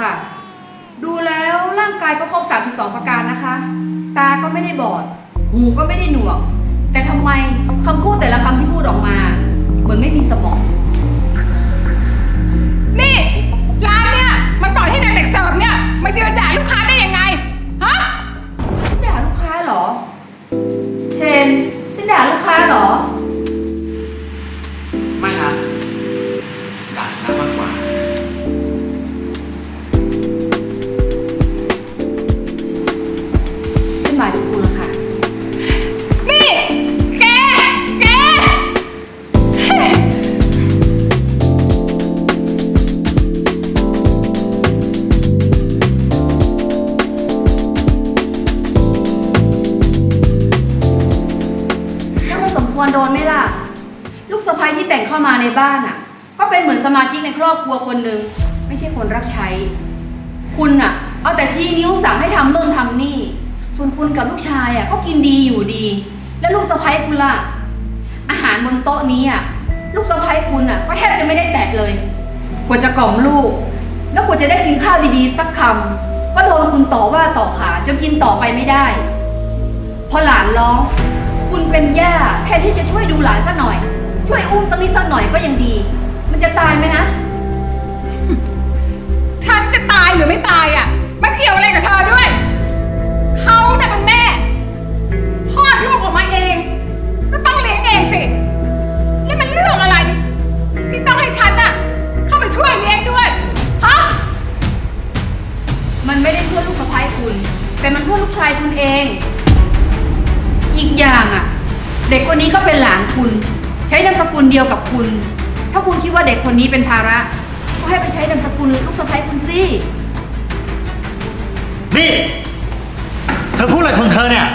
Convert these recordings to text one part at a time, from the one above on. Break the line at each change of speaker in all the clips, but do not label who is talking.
ค่ะ ดูแล้วร่างกายก็ครบ 32 ประการนะคะ ตาก็ไม่ได้บอด หูก็ไม่ได้หนวก แต่ทำไมคำพูดแต่ละคำที่พูดออกมา เหมือนไม่มีสมอง
ร
โดนไหมล่ะ ลูกสะใภ้ที่แต่งเข้ามาในบ้านอะ ก็เป็นเหมือนสมาชิกในครอบครัวคนหนึ่งไม่ใช่คนรับใช้ คุณอะ เอาแต่ชี้นิ้วสั่งให้ทำโน่นทำนี่ ส่วนคุณกับลูกชายอะก็กินดีอยู่ดี แล้วลูกสะใภ้คุณล่ะ อาหารบนโต๊ะนี้อะลูกสะใภ้คุณอะก็แทบจะไม่ได้แตะเลย กว่าจะกล่อมลูก แล้วกว่าจะได้กินข้าวดีๆสักคำก็โดนคุณต่อว่าต่อขานจนกินต่อไปไม่ได้ พอหลานร้อง คุณเป็นย่าแทนที่จะช่วยดูหลานสักหน่อย ช่วยอุ้มสักนิดสักหน่อยก็ยังดี มันจะตายไหมฮะ
อีกอย่างอะ เด็
กคนนี้ก็เป็นหลานคุณ ใช้นามสกุลเดียวกับคุณ ถ้าคุณคิดว่าเด็กคนนี้เป็นภาระ ก็ให้ไปใช้นามสกุลลูกสะใภ้คุณสิ
นี่ เธอพูดอะไรของเธอเนี่ย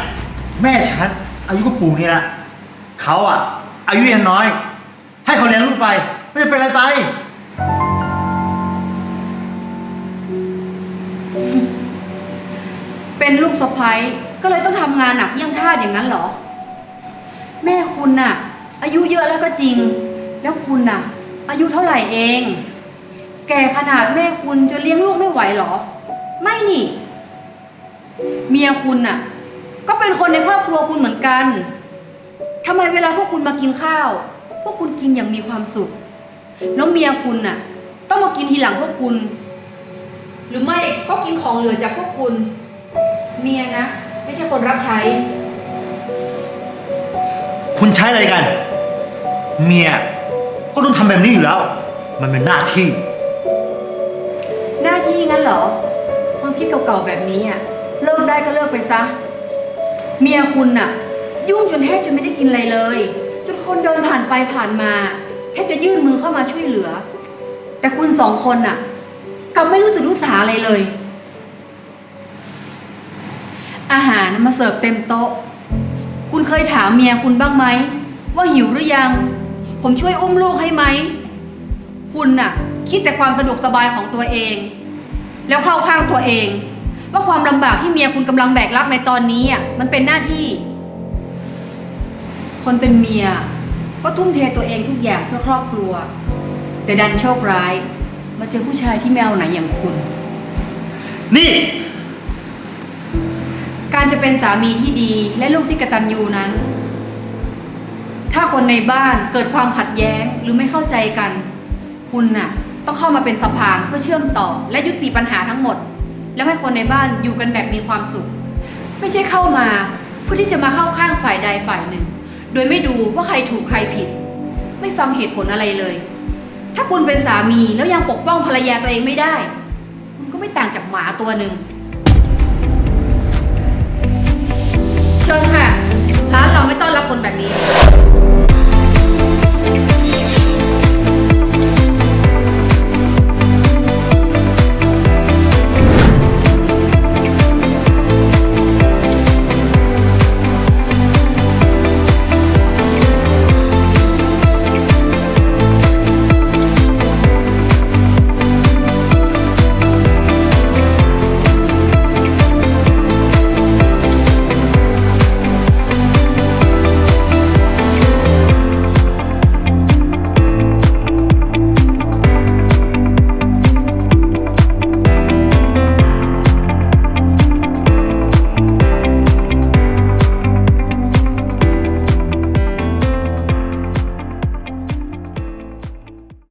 แม่ฉันอายุก็ปู่นี่ละเขาอะอายุยังน้อย ให้เขาเลี้ยงลูกไป ไม่เป็นไรไป
เป็นลูกสะใภ้ ก็เลยต้องทำงานหนักเยี่ยมทาสอย่างนั้นเหรอ แม่คุณน่ะ อายุเยอะแล้วก็จริง แล้วคุณน่ะ อายุเท่าไหร่เอง แก่ขนาดแม่คุณจะเลี้ยงลูกไม่ไหวเหรอ ไม่นี่ เมียคุณน่ะ ก็เป็นคนในครอบครัวคุณเหมือนกันทำไมเวลาพวกคุณมากินข้าว พวกคุณกินอย่างมีความสุขแล้วเมียคุณน่ะ ต้องมากินทีหลังพวกคุณ หรือไม่ก็กินของเหลือจากพวกคุณ เมียนะ ไม่ใช่คนรับใช้
คุณใช้อะไรกัน เมียก็ต้องทำแบบนี้อยู่แล้ว มันเป็นหน้าที่
หน้าที่งั้นเหรอ ความคิดเก่าๆแบบนี้อะ เลิกได้ก็เลิกไปซะ เมียคุณน่ะ ยุ่งจนแทบจะไม่ได้กินอะไรเลย จนคนเดินผ่านไปผ่านมาแทบจะยื่นมือเข้ามาช่วยเหลือ แต่คุณสองคนน่ะกลับไม่รู้สึกรู้สาอะไรเลย อาหารมาเสิร์ฟเต็มโต๊ะ คุณเคยถามเมียคุณบ้างไหม ว่าหิวหรือยัง ผมช่วยอุ้มลูกให้ไหม คุณน่ะ คิดแต่ความสะดวกสบายของตัวเอง แล้วเข้าข้างตัวเอง ว่าความลำบากที่เมียคุณกำลังแบกรับในตอนนี้อะมันเป็นหน้าที่ คนเป็นเมีย ก็ทุ่มเทตัวเองทุกอย่างเพื่อครอบครัว แต่ดันโชคร้าย มาเจอผู้ชายที่ไม่เอาไหนอย่างคุณ
นี่
จะเป็นสามีที่ดีและลูกที่กระตัญญูนั้น ถ้าคนในบ้านเกิดความขัดแย้งหรือไม่เข้าใจกัน คุณน่ะ ต้องเข้ามาเป็นสะพานเพื่อเชื่อมต่อ และยุติปัญหาทั้งหมด แล้วให้คนในบ้านอยู่กันแบบมีความสุข ไม่ใช่เข้ามาเพื่อที่จะมาเข้าข้างฝ่ายใดฝ่ายหนึ่ง โดยไม่ดูว่าใครถูกใครผิด ไม่ฟังเหตุผลอะไรเลย ถ้าคุณเป็นสามีแล้วยังปกป้องภรรยาตัวเองไม่ได้ คุณก็ไม่ต่างจากหมาตัวหนึ่ง